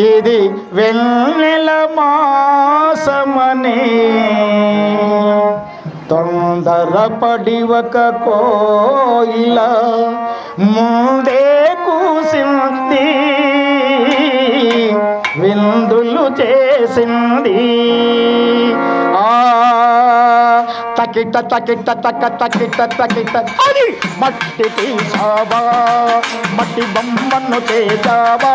ఇది వెన్నెల మాసమని. తొందరపడి ఒక కోయిల ముందే కూసింది. విందులు చేసింది. ఆ తకిట తకిట తక తకిట తకిట. అది మట్టి తీసావా? మట్టి బొమ్మను చేసావా?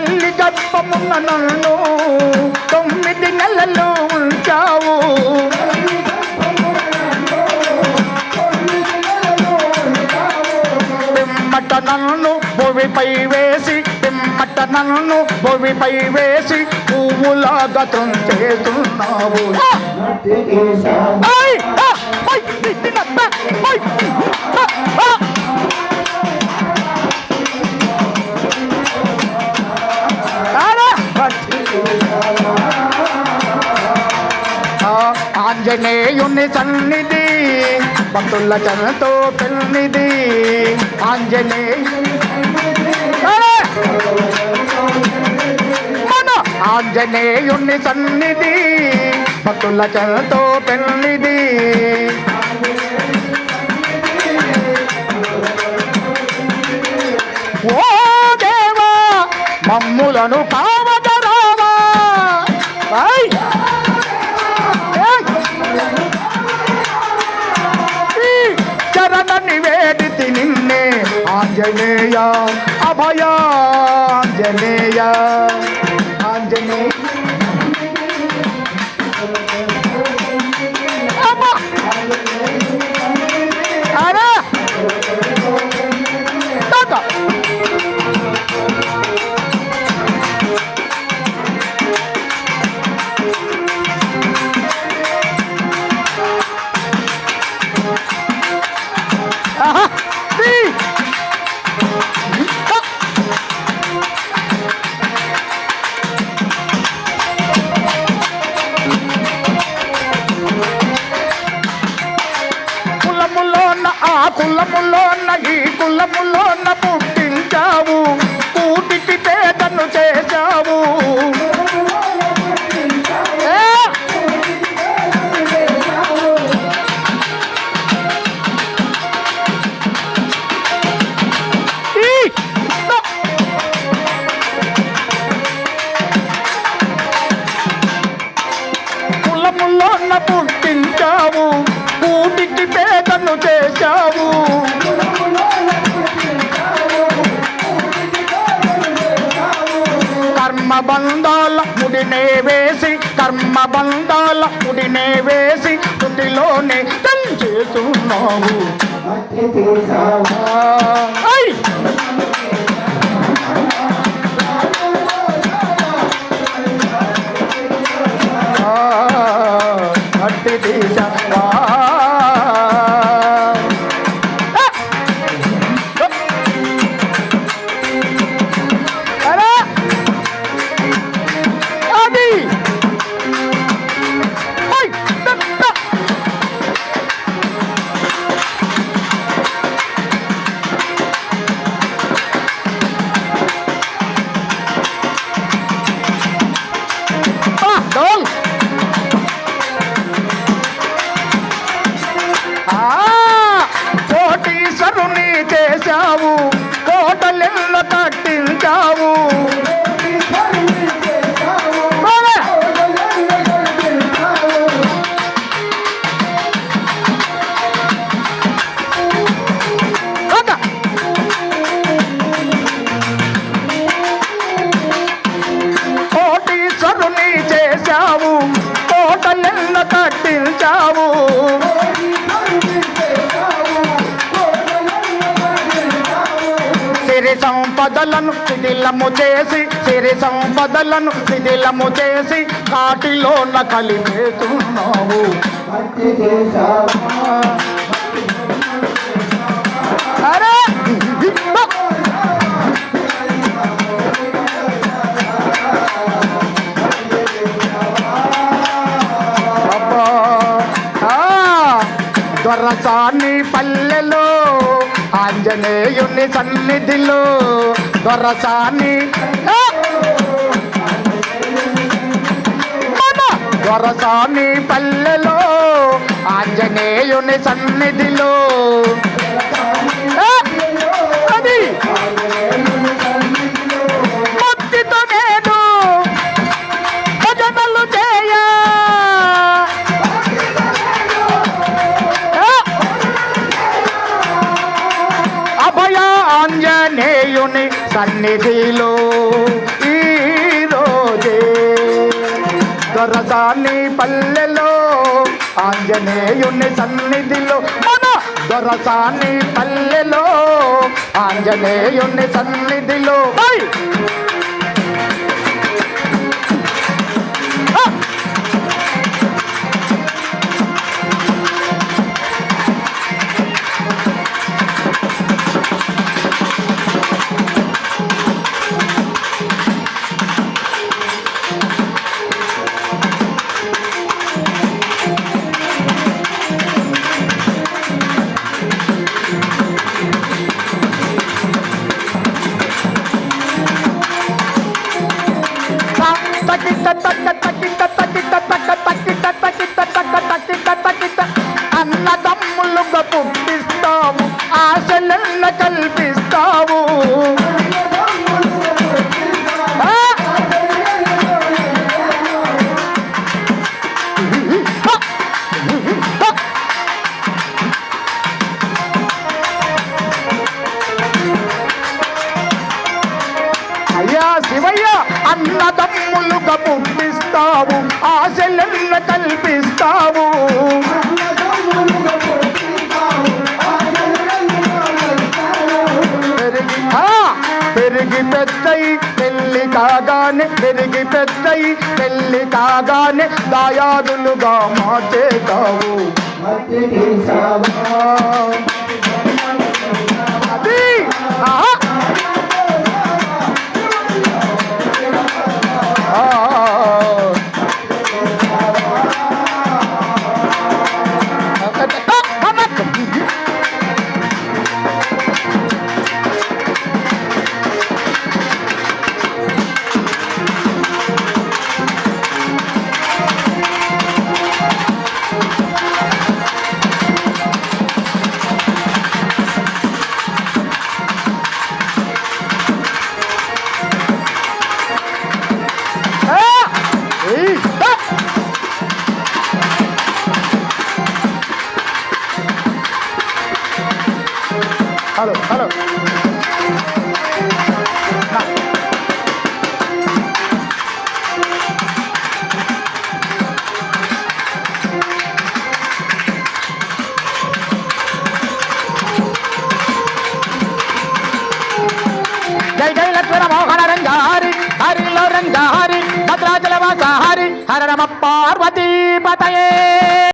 తల్లి గర్భమున్న నన్ను తొమ్మిది నెలలు ఉంచావు. పిమ్మట నన్ను భూమిపై వేసి పిమ్మట నన్ను భూమిపై వేసి పువ్వులాగా తుంచేస్తున్నావు. ఐ! ఆంజనేయుని సన్నిధి భక్తుల చనతో పెన్నిది ఆంజనేయు మన! ఆంజనేయుని సన్నిధి భక్తుల చనతో పెన్నిది ఓ దేవా మమ్ములను కావదరావా Angelia, Abaya, Angelia, Angelia. ఆ కుల్లముల్లో ఉన్న ఈ కుల్లముల్లో ఉన్న పుట్టించావు. కూటికి పేదను చేశావు. కర్మ బంధాల ముడినే వేసి కర్మ బంధాల ముడినే వేసి తుటిలోనే చేస్తున్నావు. అట్టి తీసావా సంపదలను శిథిలము చేసి సిరి సంపదలను శిథిలము చేసి కాటిలోన కలిపేతున్నావు అరే! దొరసాని పల్లెలో ఆంజనేయుని సన్నిధిలో దొరసాని. దొరసాని పల్లెలో ఆంజనేయుని సన్నిధిలో! అది! దొరసాని పల్లెలో ఆంజనేయుని సన్నిధిలో. మన దొరసాని పల్లెలో ఆంజనేయుని సన్నిధిలో. అన్నదమ్ములుగా పుట్టిస్తావు. కల్పిస్తావు. పెరిగి పెద్దయి పెళ్ళి కాగానే పెరిగి పెద్దయి పెళ్ళి కాగానే దాయాదులుగా మార్చేతావు అది ఆహా హలో హలో జై జై లక్ష్మణ మోహన రంగ హరి హరిలో రంగ హరి భద్రాచల వాస హరి హర నమ పార్వతీ పతయే